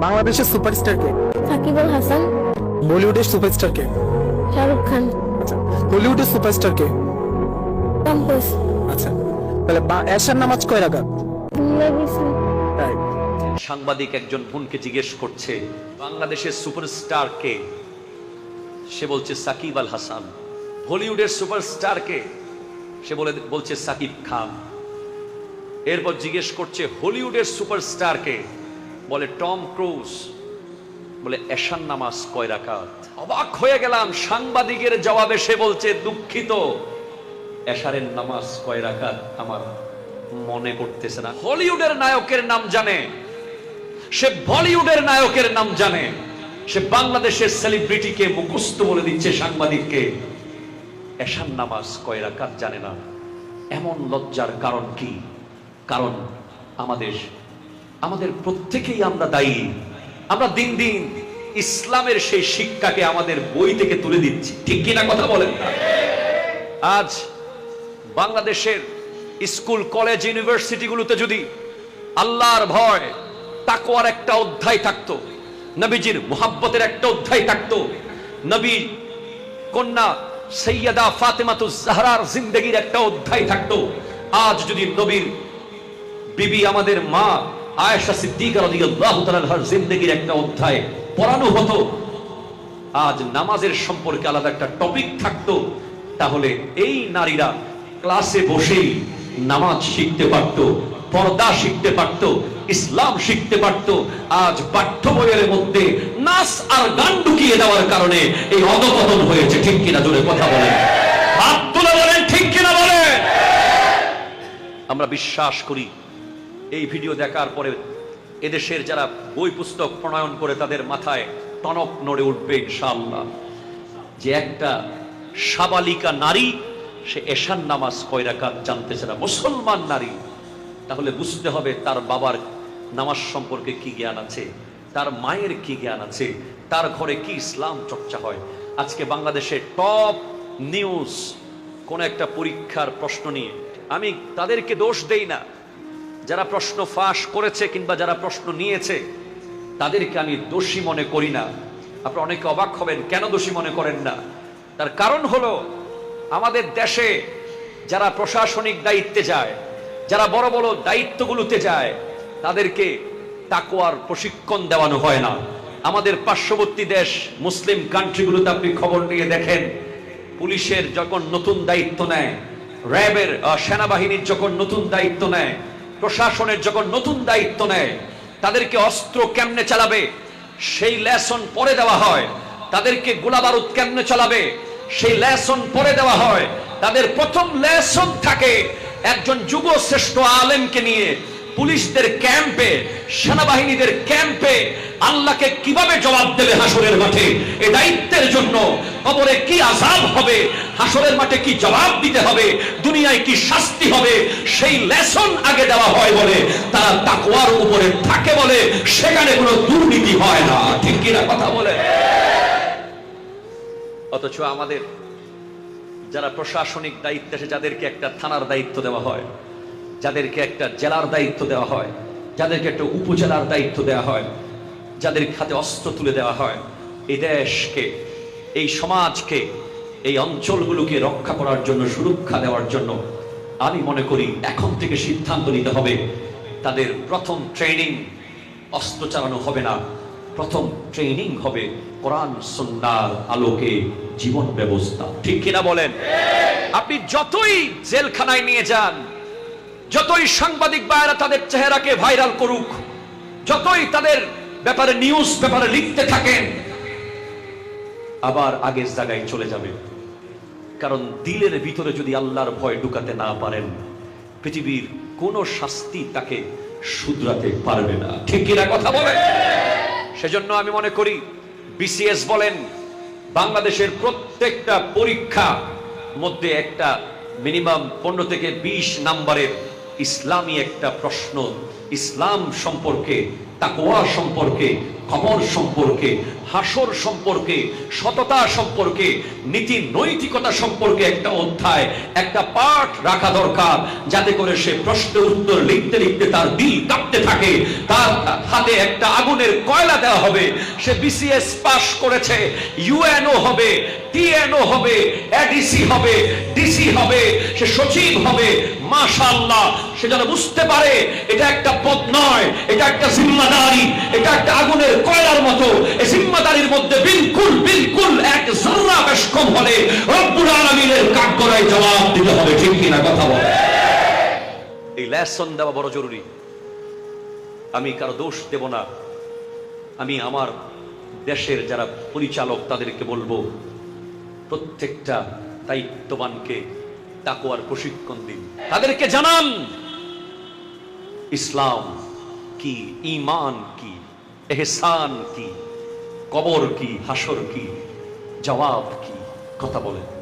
বাংলাদেশের সুপারস্টার কে? সাকিব আল হাসান। বলিউডের সুপারস্টার কে? শাহরুখ খান। আচ্ছা হলিউডের সুপারস্টার কে? Tom cruise. আচ্ছা তাহলে বা- এশার নামাজ কয় রাকাত? সাংবাদিক একজন বোনকে জিজ্ঞেস করছে বাংলাদেশের সুপারস্টার কে? সে বলছে সাকিব আল হাসান। হলিউডের সুপারস্টার কে? সে বলে বলছে সাকিব খান। এরপর জিজ্ঞেস করছে হলিউডের সুপারস্টার কে? বলে, টম ক্রুজ। বলে এশান নামাজ কয় রাকাত? অবাক হয়ে গেলাম, সাংবাদিকের জবাবে সে বলছে, দুঃখিত, এশারের নামাজ কয় রাকাত আমার মনে করতেছে না। হলিউডের নায়কের নাম জানে, সে বলিউডের নায়কের নাম জানে, সে বাংলাদেশের সেলিব্রিটিকে মুখস্থ বলে দিচ্ছে সাংবাদিককে এশান নামাজ কয় রাকাত জানে না। এমন লজ্জার কারণ কি? কারণ আমাদের আমাদের প্রত্যেকেই আমরা দায়ী আমরা দিন দিন ইসলামের সেই শিক্ষাকে আমাদের বই থেকে তুলে দিচ্ছি ঠিক কিনা কথা বলেন? আজ বাংলাদেশের স্কুল, কলেজ, ইউনিভার্সিটিগুলোতে যদি আল্লাহর ভয়, তাকওয়ার একটা অধ্যায় থাকতো, নবীজির মোহাব্বতের একটা অধ্যায় থাকতো, নবী কন্যা সৈয়দা ফাতেমাতু জাহরার জিন্দগির একটা অধ্যায় থাকতো, আজ যদি নবীর বিবি আমাদের মা আয়েশা সিদ্দিকা তাআলার জিন্দগির একটা অধ্যায় পড়ানো হতো। আজ নামাজের সম্পর্কে আলাদা একটা টপিক থাকতো। তাহলে এই নারীরা ক্লাসে বসেই নামাজ শিখতে পারত, পর্দা শিখতে পারত, ইসলাম শিখতে পারত। আজ পাঠ্য বইয়ের মধ্যে নাচ আর গান ঢুকিয়ে দেওয়ার কারণে এই অধপতন হয়েছে, ঠিক কিনা জোরে কথা বলেন। হাত তুলে বলেন, ঠিক কিনা বলেন। আমরা বিশ্বাস করি এই ভিডিও দেখার পরে এদেশের যারা বই পুস্তক প্রণয়ন করে তাদের মাথায় টনক নড়ে উঠবে ইনশাআল্লাহ। যে একটা সাবালিকা নারী, সে এশান নামাজ কয়রাকাত জানতে না। মুসলমান নারী, তাহলে বুঝতে হবে তার বাবার নামাজ সম্পর্কে কি জ্ঞান আছে, তার মায়ের কি জ্ঞান আছে, তার ঘরে কি ইসলাম চর্চা হয়। আজকে বাংলাদেশে টপ নিউজ কোন একটা পরীক্ষার প্রশ্ন নিয়ে। আমি তাদেরকে দোষ দেই না। যারা প্রশ্ন ফাঁস করেছে কিংবা যারা প্রশ্ন নিয়েছে, তাদেরকে আমি দোষী মনে করি না। আপনারা অনেকে অবাক হবেন, কেন দোষী মনে করেন না? তার কারণ হলো, আমাদের দেশে যারা প্রশাসনিক দায়িত্বে যায়, যারা বড় বড় দায়িত্বগুলোতে যায়, তাদেরকে তাকোয়ার প্রশিক্ষণ দেওয়ানো হয় না। আমাদের পার্শ্ববর্তী দেশ, মুসলিম কান্ট্রিগুলোতে আপনি খবর নিয়ে দেখেন, পুলিশের যখন নতুন দায়িত্ব নেয়, র্যাবের সেনাবাহিনীর যখন নতুন দায়িত্ব নেয় প্রশাসনের যখন নতুন দায়িত্ব নেয়, তাদেরকে অস্ত্র কেমনে চালাবে? সেই লেসন পরে দেওয়া হয়। তাদেরকে গোলাবারুদ কেমনে চালাবে? সেই লেসন পরে দেওয়া হয়। তাদের প্রথম লেসন থাকে একজন যুগ শ্রেষ্ঠ আলেমকে নিয়ে, পুলিশদের ক্যাম্পে, সেনাবাহিনীদের ক্যাম্পে। আল্লাহকে কীভাবে জবাব দেবে হাসরের মাঠে? এ দায়িত্বের জন্য কবরে কি আজাব হবে? হাসরের মাঠে কি জবাব দিতে হবে? দুনিয়ায় কি শাস্তি হবে? সেই লেসন আগে দেওয়া হয় বলে তারা তাকওয়ার উপরে থাকে বলে সেখানে কোনো দুর্নীতি হয় না। ঠিক কিনা কথা বলে? অথচ আমাদের যারা প্রশাসনিক দায়িত্ব আছে, যাদেরকে একটা থানার দায়িত্ব দেওয়া হয়, যাদেরকে একটা জেলার দায়িত্ব দেওয়া হয়, যাদেরকে একটা উপজেলার দায়িত্ব দেওয়া হয়, যাদের হাতে অস্ত্র তুলে দেওয়া হয় এই দেশকে এই সমাজকে, এই অঞ্চলগুলোকে রক্ষা করার জন্য, সুরক্ষা দেওয়ার জন্য আমি মনে করি এখন থেকে সিদ্ধান্ত নিতে হবে, তাদের প্রথম ট্রেনিং অস্ত্র চালানো হবে না। প্রথম ট্রেনিং হবে কোরআন সুন্নার আলোকে জীবন ব্যবস্থা। ঠিক কিনা বলেন? আপনি যতই জেলখানায় নিয়ে যান, যতই সাংবাদিক ভাইরা তাদের চেহারাকে ভাইরাল করুক, যতই তাদের ব্যাপারে নিউজ পেপারে লিখতে থাকেন আবার আগের জায়গায় চলে যাবে। কারণ দিলের ভিতরে যদি আল্লাহর ভয় ঢুকাতে না পারেন, পৃথিবীর কোন শাস্তি তাকে শুধরাতে পারবে না। ঠিক কিনা কথা বলে সেজন্য আমি মনে করি বিসিএস বলেন, বাংলাদেশের প্রত্যেকটা পরীক্ষা মধ্যে একটা মিনিমাম পনেরো থেকে বিশ নাম্বারের ইসলামী একটা প্রশ্ন, ইসলাম সম্পর্কে তাকওয়া সম্পর্কে কবর সম্পর্কে, হাসর সম্পর্কে, সততা সম্পর্কে, নীতি নৈতিকতা সম্পর্কে একটা অধ্যায়, একটা পাঠ রাখা দরকার, যাতে করে সে প্রশ্নের উত্তর লিখতে লিখতে তার দিল কাঁপতে থাকে, তার হাতে একটা আগুনের কয়লা দেওয়া হবে, সে বিসিএস পাস করেছে ইউএনও হবে টিএনও হবে এডিসি হবে ডিসি হবে, সে সচিব হবে, মাশাআল্লাহ, সে যেন বুঝতে পারে এটা একটা পদ নয়, এটা একটা জিম্মাদারি, এটা একটা আগুনের কয়লার মতো এই জিম্মাদারির মধ্যে বিলকুল বিলকুল এক জররা বেশ কম হলে রব্বুল আলামিনের কাঠগড়ায় জবাব দিতে হবে, ঠিক কিনা কথা বলে। এই লেসন দেওয়া বড় জরুরি। আমি কারও দোষ দেব না। আমি আমার দেশের যারা পরিচালক তাদেরকে বলব, প্রত্যেকটা দায়িত্ববানকে তাকুয়ার প্রশিক্ষণ দিন। তাদেরকে জানান, ইসলাম কি ইমান কি, এহসান কি, কবর কি, হাসর কি, জবাব কি, কথা বলেন।